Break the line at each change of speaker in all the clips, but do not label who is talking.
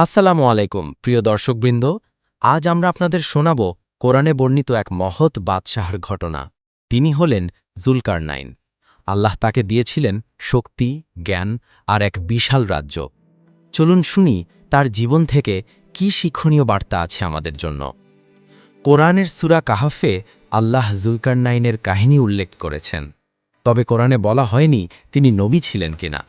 আসসালামু আলাইকুম, প্রিয় দর্শকবৃন্দ। আজ আমরা আপনাদের শোনাব কোরআনে বর্ণিত এক মহৎ বাদশাহর ঘটনা। তিনি হলেন জুলকারনাইন। আল্লাহ তাকে দিয়েছিলেন শক্তি, জ্ঞান আর এক বিশাল রাজ্য। চলুন শুনি তার জীবন থেকে কি শিক্ষণীয় বার্তা আছে আমাদের জন্য। কোরআনের সুরা কাহাফে আল্লাহ জুলকারনাইনের কাহিনী উল্লেখ করেছেন। তবে কোরআনে বলা হয়নি তিনি নবী ছিলেন কিনা।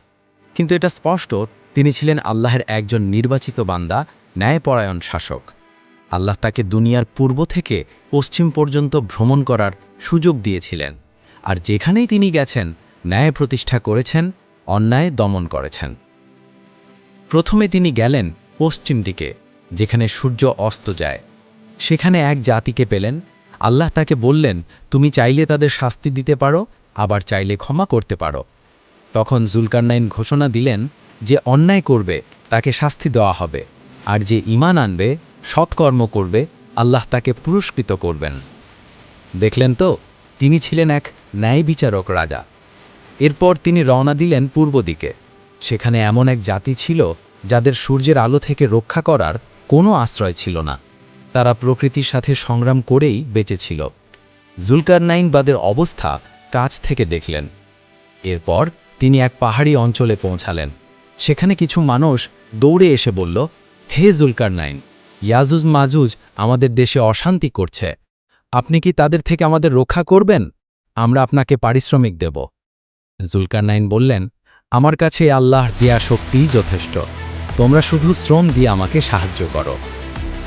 কিন্তু এটা স্পষ্ট তিনি ছিলেন আল্লাহের একজন নির্বাচিত বান্দা, ন্যায়পরায়ণ শাসক। আল্লাহ তাকে দুনিয়ার পূর্ব থেকে পশ্চিম পর্যন্ত ভ্রমণ করার সুযোগ দিয়েছিলেন আর যেখানেই তিনি গেছেন, ন্যায় প্রতিষ্ঠা করেছেন, অন্যায় দমন করেছেন। প্রথমে তিনি গেলেন পশ্চিম দিকে, যেখানে সূর্য অস্ত যায়। সেখানে এক জাতিকে পেলেন। আল্লাহ তাকে বললেন, তুমি চাইলে তাদের শাস্তি দিতে পারো, আবার চাইলে ক্ষমা করতে পারো। তখন জুলকারনাইন ঘোষণা দিলেন যে অন্যায় করবে, তাকে শাস্তি দেওয়া হবে। আর যে ইমান আনবে, সৎকর্ম করবে, আল্লাহ তাকে পুরস্কৃত করবেন। দেখলেন তো, তিনি ছিলেন এক ন্যায় বিচারক রাজা। এরপর তিনি রওনা দিলেন পূর্ব দিকে। সেখানে এমন এক জাতি ছিল, যাদের সূর্যের আলো থেকে রক্ষা করার কোনো আশ্রয় ছিল না। তারা প্রকৃতির সাথে সংগ্রাম করেই বেঁচেছিল। জুলকারনাইনবাদের অবস্থা কাছ থেকে দেখলেন। এরপর তিনি এক পাহাড়ি অঞ্চলে পৌঁছালেন। সেখানে কিছু মানুষ দৌড়ে এসে বলল, হে জুলকারনাইন, ইয়াজুজ মাজুজ আমাদের দেশে অশান্তি করছে। আপনি কি তাদের থেকে আমাদের রক্ষা করবেন? আমরা আপনাকে পারিশ্রমিক দেব। জুলকারনাইন বললেন, আমার কাছে আল্লাহ দেয়া শক্তিই যথেষ্ট। তোমরা শুধু শ্রম দিয়ে আমাকে সাহায্য করো।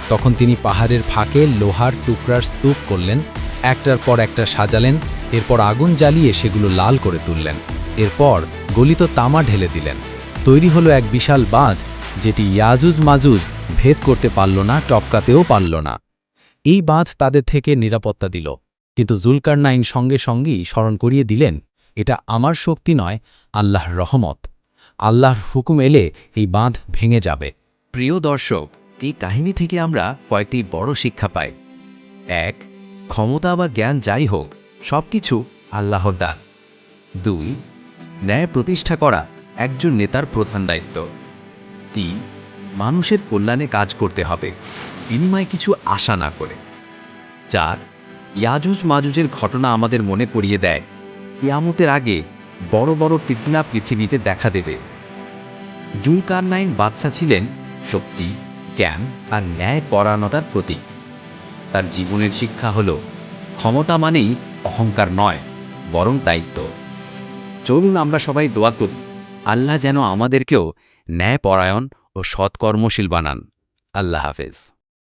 তখন তিনি পাহাড়ের ফাঁকে লোহার টুকরার স্তূপ করলেন, একটার পর একটা সাজালেন, এরপর আগুন জ্বালিয়ে সেগুলো লাল করে তুললেন। এরপর গলিত তামা ঢেলে দিলেন। তৈরি হলো এক বিশাল বাঁধ, যেটি ইয়াজুজ মাজুজ ভেদ করতে পারল না, টপকাতেও পারল না। এই বাঁধ তাদের থেকে নিরাপত্তা দিল, কিন্তু জুলকারনাইন সঙ্গে সঙ্গেই স্মরণ করিয়ে দিলেন, এটা আমার শক্তি নয়, আল্লাহর রহমত। আল্লাহর হুকুম এলে এই বাঁধ ভেঙে যাবে।
প্রিয় দর্শক, এই কাহিনী থেকে আমরা কয়েকটি বড় শিক্ষা পাই। এক, ক্ষমতা বা জ্ঞান যাই হোক সব কিছু আল্লাহর দান। দুই, ন্যায় প্রতিষ্ঠা করা। একজন নেতার প্রধান দায়িত্ব। তিন মানুষের কল্যাণে কাজ করতে হবে, বিনিময়ে কিছু আশা না করে। চার, ইয়াজুজ মাজুজের ঘটনা আমাদের মনে করিয়ে দেয় ইয়ামতের আগে বড় বড় ফিতনা পৃথিবীতে দেখা দেবে। জুলকারনাইন বাচ্চা ছিলেন শক্তি, জ্ঞান আর ন্যায় পরায়ণতার প্রতীক। তার জীবনের শিক্ষা হল, ক্ষমতা মানেই অহংকার নয়, বরং দায়িত্ব। চলুন আমরা সবাই দোয়া করি। আল্লাহ যেন আমাদেরকেও ন্যায়পরায়ণ ও সৎকর্মশীল বানান। আল্লাহ হাফেজ।